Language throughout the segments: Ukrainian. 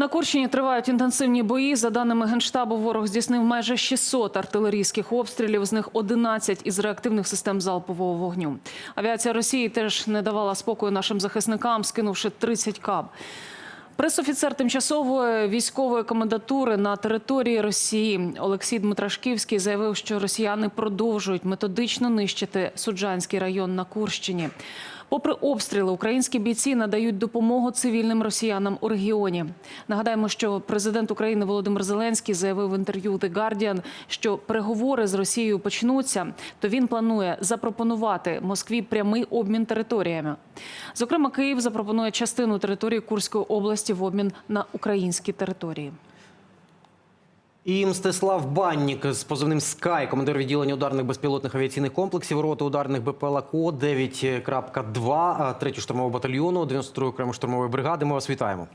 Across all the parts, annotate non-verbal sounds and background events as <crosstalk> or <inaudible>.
На Курщині тривають інтенсивні бої. За даними генштабу, ворог здійснив майже 600 артилерійських обстрілів. З них 11 із реактивних систем залпового вогню. Авіація Росії теж не давала спокою нашим захисникам, скинувши 30 каб. Пресофіцер тимчасової військової комендатури на території Росії Олексій Дмитрашківський заявив, що росіяни продовжують методично нищити Суджанський район на Курщині. Попри обстріли, українські бійці надають допомогу цивільним росіянам у регіоні. Нагадаємо, що президент України Володимир Зеленський заявив в інтерв'ю The Guardian, що переговори з Росією почнуться, то він планує запропонувати Москві прямий обмін територіями. Зокрема, Київ запропонує частину території Курської області в обмін на українські території. І Мстислав Баннік з позивним Скай, командир відділення ударних безпілотних авіаційних комплексів, роти ударних БПЛА КО 9.2 3 штурмового батальйону 92 окремої штурмової бригади. Ми вас вітаємо.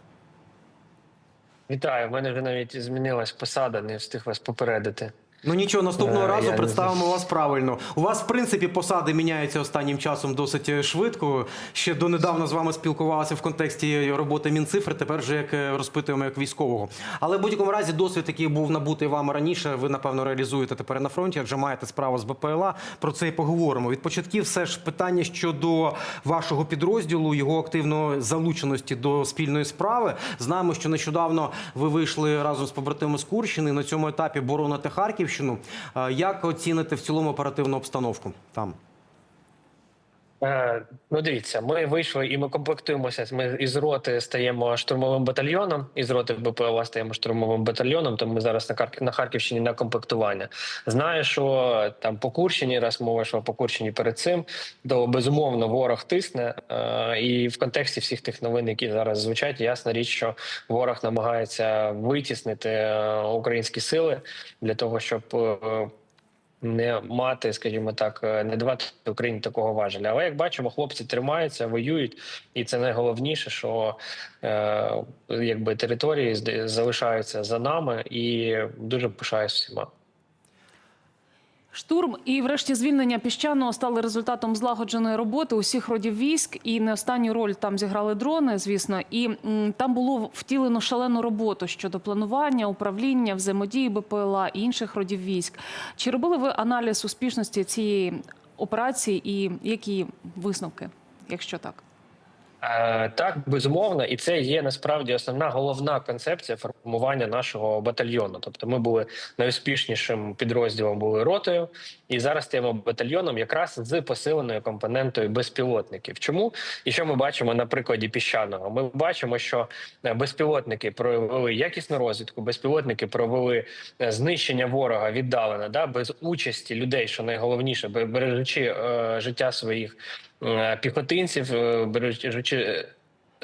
Вітаю, в мене вже навіть змінилась посада, не встиг вас попередити. Ну нічого, наступного Е, разу я представимо вас правильно. У вас, в принципі, посади міняються останнім часом досить е, швидко. Ще донедавна з вами спілкувалися в контексті роботи Мінцифри. Тепер вже як е, розпитуємо як військового. Але в будь-якому разі досвід, який був набутий вами раніше, ви напевно реалізуєте тепер на фронті, адже маєте справу з БПЛА. Про це і поговоримо. Від початків все ж питання щодо вашого підрозділу, його активної залученості до спільної справи. Знаємо, що нещодавно ви вийшли разом з побратимами з Курщини. На цьому етапі бороните Харківщину. Е, Як оціните в цілому оперативну обстановку там? Е, ну, дивіться, ми вийшли і ми комплектуємося. Ми із роти стаємо штурмовим батальйоном, із роти БПЛА стаємо штурмовим батальйоном. Тому ми зараз на Харків на Харківщині на комплектування. Знаю, що там по Курщині, раз мова йшла по Курщині перед цим, то безумовно ворог тисне. Е, і в контексті всіх тих новин, які зараз звучать, ясна річ, що ворог намагається витіснити е, українські сили для того, щоб. Не мати, скажімо так, е, не давати Україні такого важеля. Але як бачимо, хлопці тримаються, воюють, і це найголовніше, що е, якби території залишаються за нами, і дуже пишаюсь всіма. Штурм і, врешті, звільнення піщаного стали результатом злагодженої роботи усіх родів військ. І не останню роль там зіграли дрони, звісно. І там було втілено шалену роботу щодо планування, управління, взаємодії БПЛА і інших родів військ. Чи робили ви аналіз успішності цієї операції і які висновки, якщо так? Е, Так, безумовно, і це є насправді основна головна концепція формування нашого батальйону. Тобто, ми були найуспішнішим підрозділом, були ротою, і зараз стаємо батальйоном якраз з посиленою компонентою безпілотників. Чому і що ми бачимо на прикладі піщаного? Ми бачимо, що е, безпілотники провели якісну розвідку, безпілотники провели е, знищення ворога віддалено, да без участі людей, що найголовніше, бережучи е, життя своїх е, піхотинців, е, бережучи е,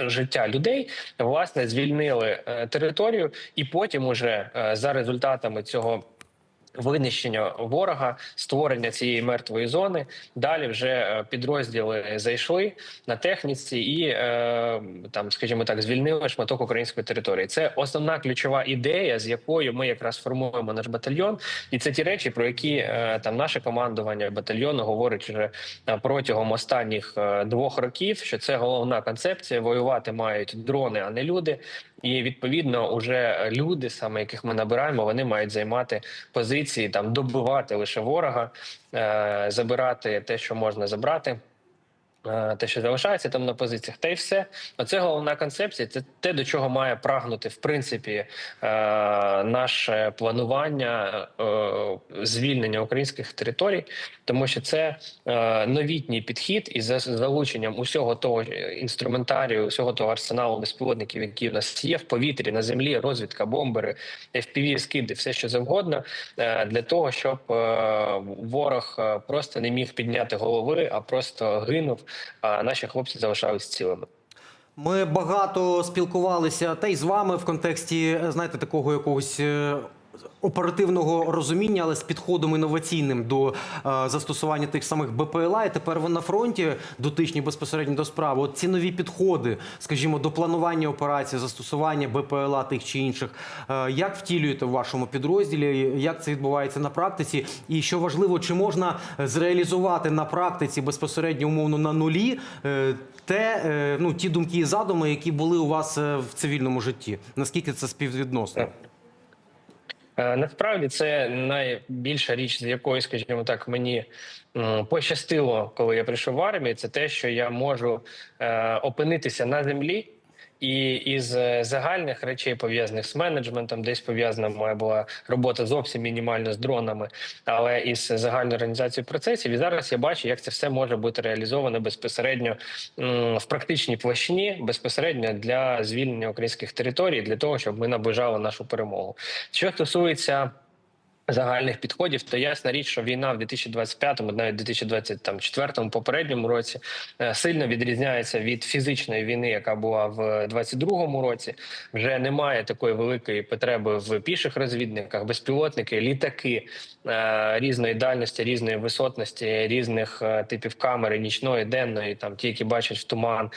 життя людей, власне, звільнили е, територію, і потім, уже е, за результатами цього. Винищення ворога, створення цієї мертвої зони. Далі вже е, підрозділи зайшли на техніці і е, там, скажімо так, звільнили шматок української території. Це основна ключова ідея, з якою ми якраз формуємо наш батальйон, і це ті речі, про які е, там наше командування батальйону говорить вже протягом останніх двох років. Що це головна концепція: воювати мають дрони, а не люди. І відповідно, уже люди, саме яких ми набираємо, вони мають займати позиції там, добивати лише ворога, е, забирати те, що можна забрати. Е, Те, що залишається там на позиціях, та й все. Оце головна концепція. Це те, до чого має прагнути в принципі е, наше планування е, звільнення українських територій, тому що це новітній підхід із за- залученням усього того інструментарію, усього того арсеналу безпілотників, які в нас є в повітрі, на землі, розвідка, бомбери, FPV, скиди, все що завгодно, для того, щоб ворог просто не міг підняти голови, а просто гинув. А наші хлопці залишались цілими. Ми багато спілкувалися та й з вами в контексті, е, знаєте, такого якогось. Оперативного розуміння, але з підходом інноваційним до е, застосування тих самих БПЛА. І тепер ви на фронті дотичні безпосередньо до справи. От ці нові підходи, скажімо, до планування операції, застосування БПЛА тих чи інших. е, Як втілюєте в вашому підрозділі? Як це відбувається на практиці? І що важливо, чи можна зреалізувати на практиці безпосередньо умовно на нулі е, те, ну ті думки і задуми, які були у вас в цивільному житті? Наскільки це співвідносно? Е, Насправді це найбільша річ, з якої, скажімо так, мені пощастило, коли я прийшов в армію. Це те, що я можу е, опинитися на землі. І із е, загальних речей пов'язаних з менеджментом, десь пов'язана моя була робота зовсім мінімально з дронами, але із загальною організацією процесів. І зараз я бачу, як це все може бути реалізовано безпосередньо в практичній площині, безпосередньо для звільнення українських територій, для того, щоб ми наближали нашу перемогу. Що стосується загальних підходів, то ясна річ, що війна в 2025-му, навіть 2024-му, попередньому році е, сильно відрізняється від фізичної війни, яка була в 2022 році. Вже немає такої великої потреби в піших розвідниках, безпілотники, літаки е, різної дальності, різної висотності, різних е, типів камери, нічної, денної, там ті, які бачать в туман.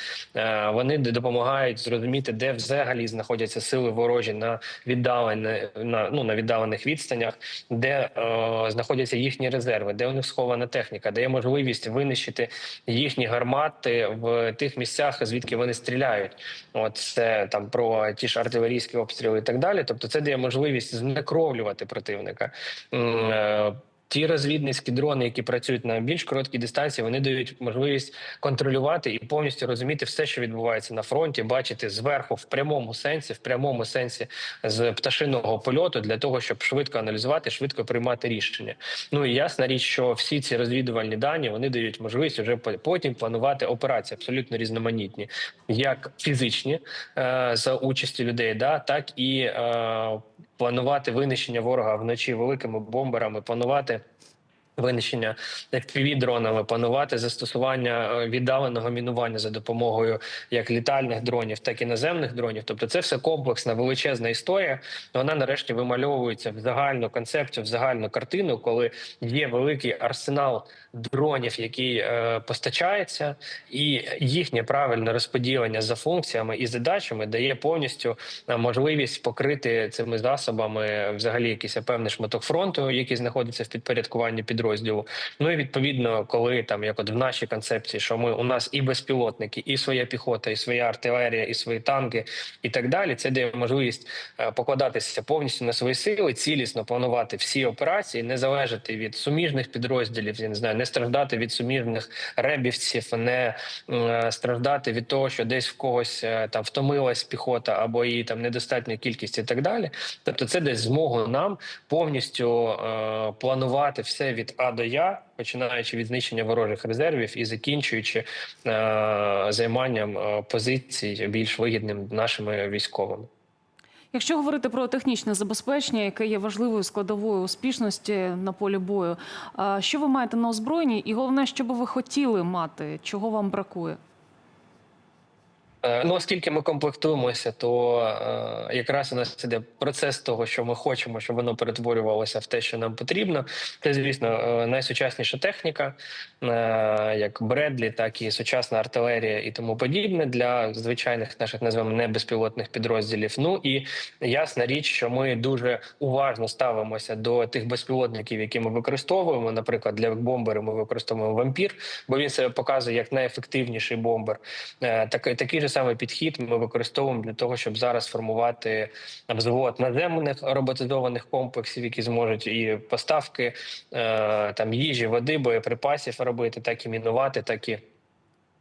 Вони допомагають зрозуміти, де взагалі знаходяться сили ворожі на віддалені на ну на віддалених відстанях де е, знаходяться їхні резерви, де у них схована техніка, де є можливість винищити їхні гармати в тих місцях, звідки вони стріляють. От це там про ті ж артилерійські обстріли і так далі. Тобто, це дає можливість знекровлювати противника. Е, Ті розвідницькі дрони, які працюють на більш короткій дистанції, вони дають можливість контролювати і повністю розуміти все, що відбувається на фронті, бачити зверху в прямому сенсі, в прямому сенсі з пташиного польоту для того, щоб швидко аналізувати, швидко приймати рішення. Ну і ясна річ, що всі ці розвідувальні дані вони дають можливість вже потім планувати операції абсолютно різноманітні, як фізичні е, за участі людей, да так і е, планувати винищення ворога вночі великими бомберами, планувати. Винищення fpv дронами, планувати застосування е, віддаленого мінування за допомогою як літальних дронів, так і наземних дронів. Тобто, це все комплексна величезна історія. Вона нарешті вимальовується в загальну концепцію, в загальну картину, коли є великий арсенал дронів, який е, постачається, і їхнє правильне розподілення за функціями і задачами дає повністю е, можливість покрити цими засобами взагалі якийсь певний шматок фронту, який знаходиться в підпорядкуванні підрозділу. Ну і відповідно, коли там, як от в нашій концепції, що ми у нас і безпілотники, і своя піхота, і своя артилерія, і свої танки, і так далі, це дає можливість е, покладатися повністю на свої сили, цілісно планувати всі операції, не залежати від суміжних підрозділів. Я не знаю, не страждати від суміжних ребівців, не е, страждати від того, що десь в когось е, там втомилась піхота або її там недостатня кількість, і так далі. Тобто, це десь змогу нам повністю е, планувати все від А до Я, починаючи від знищення ворожих резервів і закінчуючи е, займанням е, позицій більш вигідним нашими військовими. Якщо говорити про технічне забезпечення, яке є важливою складовою успішності на полі бою, що ви маєте на озброєнні, і головне, що би ви хотіли мати, чого вам бракує? Е, Ну, оскільки ми комплектуємося, то е, якраз у нас іде процес того, що ми хочемо, щоб воно перетворювалося в те, що нам потрібно. Це, звісно, е, найсучасніша техніка, як Бредлі, так і сучасна артилерія і тому подібне для звичайних наших називаємо небезпілотних підрозділів. Ну і ясна річ, що ми дуже уважно ставимося до тих безпілотників, які ми використовуємо. Наприклад, для бомберів ми використовуємо вампір, бо він себе показує як найефективніший бомбер. Такий такий же самий підхід ми використовуємо для того, щоб зараз формувати взвод наземних роботизованих комплексів, які зможуть і поставки е, там їжі, води, боєприпасів робити, так і мінувати, так і.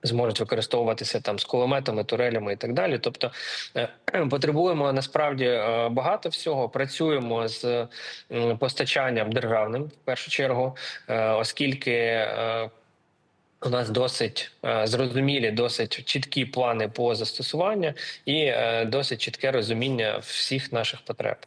Зможуть використовуватися там з кулеметами, турелями і так далі. Тобто е, потребуємо насправді е, багато всього. Працюємо з постачанням державним в першу чергу, оскільки у нас досить е, зрозумілі, досить чіткі плани по застосуванню і е, досить чітке розуміння всіх наших потреб.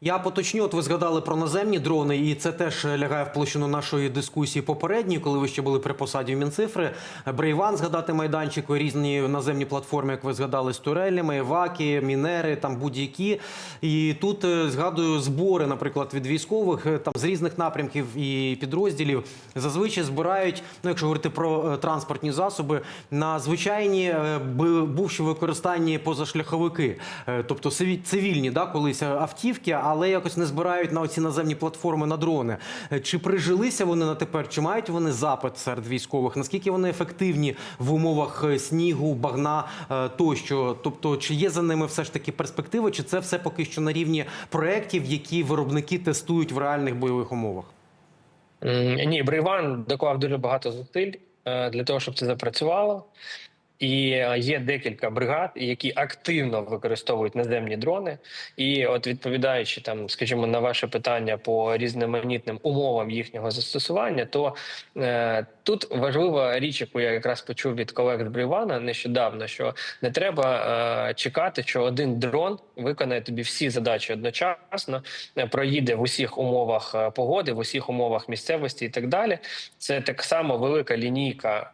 Я поточню, от ви згадали про наземні дрони, і це теж лягає в площину нашої дискусії попередньої, коли ви ще були при посаді в Мінцифри. Брейван згадати майданчик, різні наземні платформи, як ви згадали, з турелями, ваки, мінери, там будь-які. І тут е, згадую збори, наприклад, від військових е, там з різних напрямків і підрозділів зазвичай збирають, ну якщо говорити про е, транспортні засоби, на звичайні бувші використанні позашляховики, тобто циві- цивільні, да, колись автівки, але якось не збирають на оці наземні платформи на дрони. Е, Чи прижилися вони на тепер? Чи мають вони запит серед військових? Наскільки вони ефективні в умовах е, снігу, багна е, тощо? Тобто, чи є за ними все ж таки перспективи, чи це все поки що на рівні проєктів, які виробники тестують в реальних бойових умовах? Ні, Брейван доклав дуже багато зусиль для того, щоб це запрацювало. І е, є декілька бригад, які активно використовують наземні дрони. І, от відповідаючи там, скажімо, на ваше питання по різноманітним умовам їхнього застосування, то е, тут важлива річ, яку я якраз почув від колег з Брейвана нещодавно, що не треба е, чекати, що один дрон виконає тобі всі задачі одночасно, е, проїде в усіх умовах е, погоди, в усіх умовах місцевості і так далі. Це так само велика лінійка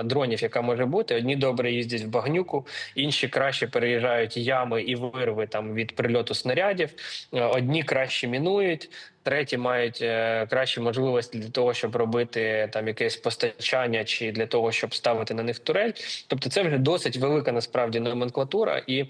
е, дронів, яка може бути. Одні добре їздять в багнюку, інші краще переїжджають ями і вирви там від прильоту снарядів. е, Одні краще мінують. Треті мають е, кращі можливості для того, щоб робити там якесь постачання, чи для того, щоб ставити на них турель. Тобто, це вже досить велика насправді номенклатура, і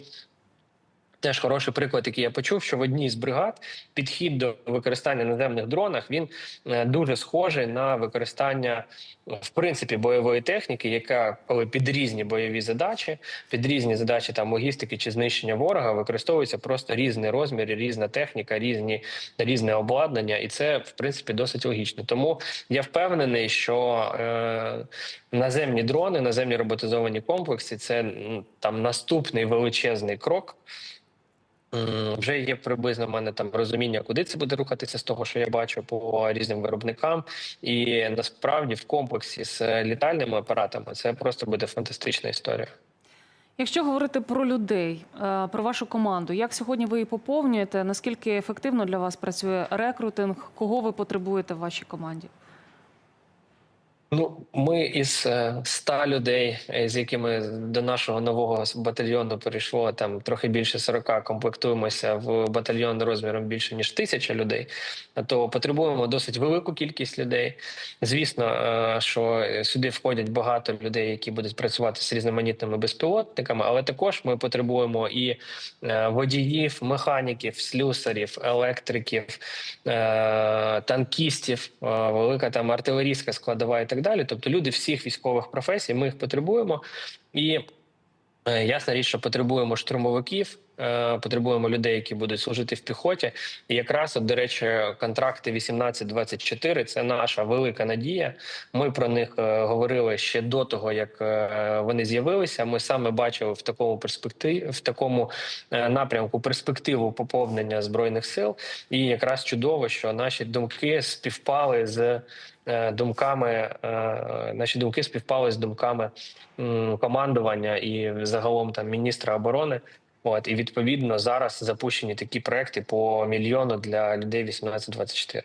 Теж хороший приклад, який я почув, що в одній з бригад підхід до використання наземних дронах він е, дуже схожий на використання в принципі бойової техніки, яка коли під різні бойові задачі, під різні задачі там логістики чи знищення ворога використовується просто різний розмір, різна техніка, різні різне обладнання, і це в принципі досить логічно. Тому я впевнений, що е, наземні дрони, наземні роботизовані комплекси це там наступний величезний крок. Вже є приблизно в мене там розуміння, куди це буде рухатися з того, що я бачу по різним виробникам, і насправді в комплексі з літальними апаратами це просто буде фантастична історія. Якщо говорити про людей, е, про вашу команду, як сьогодні ви її поповнюєте? Наскільки ефективно для вас працює рекрутинг? Кого ви потребуєте в вашій команді? Ну, ми із е, 100 людей, е, з якими до нашого нового батальйону перейшло там трохи більше 40, комплектуємося в батальйон розміром більше ніж тисяча людей. То потребуємо досить велику кількість людей. Звісно, е, що сюди входять багато людей, які будуть працювати з різноманітними безпілотниками, але також ми потребуємо і е, водіїв, механіків, слюсарів, електриків, е, танкістів, е, велика там артилерійська складова і так далі. Тобто люди всіх військових професій, ми їх потребуємо. І е, ясна річ, що потребуємо штурмовиків, е, потребуємо людей, які будуть служити в піхоті. І якраз, от, до речі, контракти 18-24 – це наша велика надія. Ми про них е, говорили ще до того, як вони з'явилися. Ми саме бачили в такому перспективі, в такому напрямку перспективу поповнення збройних сил. І якраз чудово, що наші думки співпали з думками. е, Наші думки співпали з думками командування і загалом там міністра оборони. От і відповідно зараз запущені такі проекти по мільйону для людей 18-24.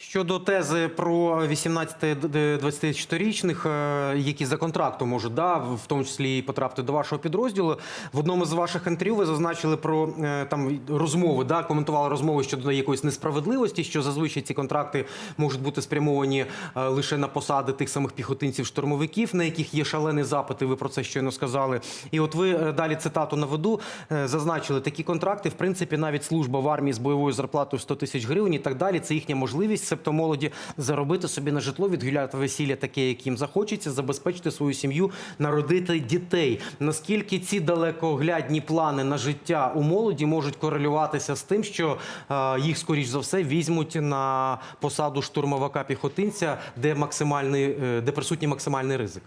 Щодо тези про 18-24-річних, е, які за контрактом можуть, да, в тому числі і потрапити до вашого підрозділу. В одному з ваших інтерв'ю ви зазначили про е, там розмови, да, коментували розмови щодо якоїсь несправедливості, що зазвичай ці контракти можуть бути спрямовані е, лише на посади тих самих піхотинців-штурмовиків, на яких є шалений запит, і ви про це щойно сказали. І от ви далі цитату наведу, зазначили такі контракти, в принципі, навіть служба в армії з бойовою зарплатою 100 тисяч гривень і так далі. Це їхня можливість, себто молоді, заробити собі на житло, відгуляти весілля таке, як їм захочеться, забезпечити свою сім'ю, народити дітей. Наскільки ці далекоглядні плани на життя у молоді можуть корелюватися з тим, що е, їх скоріш за все візьмуть на посаду штурмовика піхотинця, де максимальний, е, де присутній максимальний ризик?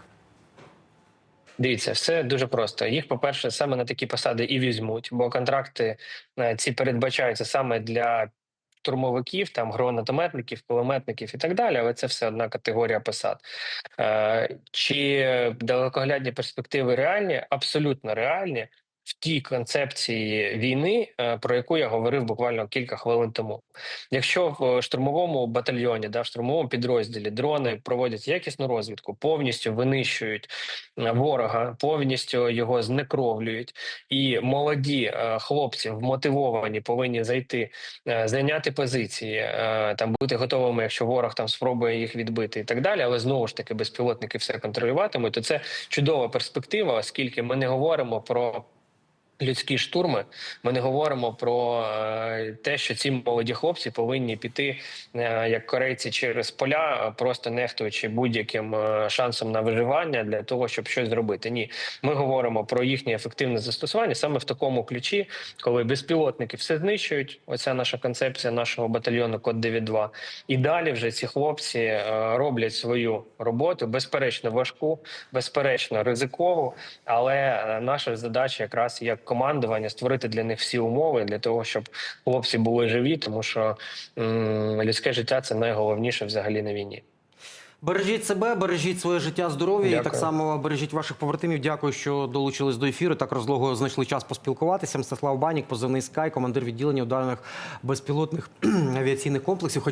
Дивіться, все дуже просто. Їх, по-перше, саме на такі посади і візьмуть, бо контракти е, ці передбачаються саме для штурмовиків, там гранатометників, кулеметників і так далі. Але це все одна категорія посад. Е, Чи далекоглядні перспективи реальні? Абсолютно реальні. В тій концепції війни, е, про яку я говорив буквально кілька хвилин тому. Якщо в штурмовому батальйоні, да, в штурмовому підрозділі дрони проводять якісну розвідку, повністю винищують е, ворога, повністю його знекровлюють, і молоді е, хлопці вмотивовані повинні зайти, е, зайняти позиції, е, там бути готовими, якщо ворог там спробує їх відбити і так далі. Але знову ж таки безпілотники все контролюватимуть. То це чудова перспектива, оскільки ми не говоримо про. Людські штурми, ми не говоримо про е, те, що ці молоді хлопці повинні піти е, як корейці через поля, е, просто нехтуючи будь-яким шансом на виживання для того, щоб щось зробити. Ні, ми говоримо про їхнє ефективне застосування саме в такому ключі, коли безпілотники все знищують. Оця наша концепція нашого батальйону Код 92. І далі вже ці хлопці роблять свою роботу, безперечно, важку, безперечно, ризикову. Але наша задача якраз як командування створити для них всі умови для того, щоб хлопці були живі, тому що м, людське життя це найголовніше взагалі на війні. Бережіть себе, бережіть своє життя, здоров'я і так само бережіть ваших побратимів. Дякую, що долучились до ефіру. Так розлого знайшли час поспілкуватися. Мстислав Банік, позивний Скай, командир відділення ударних безпілотних <clears throat> авіаційних комплексів.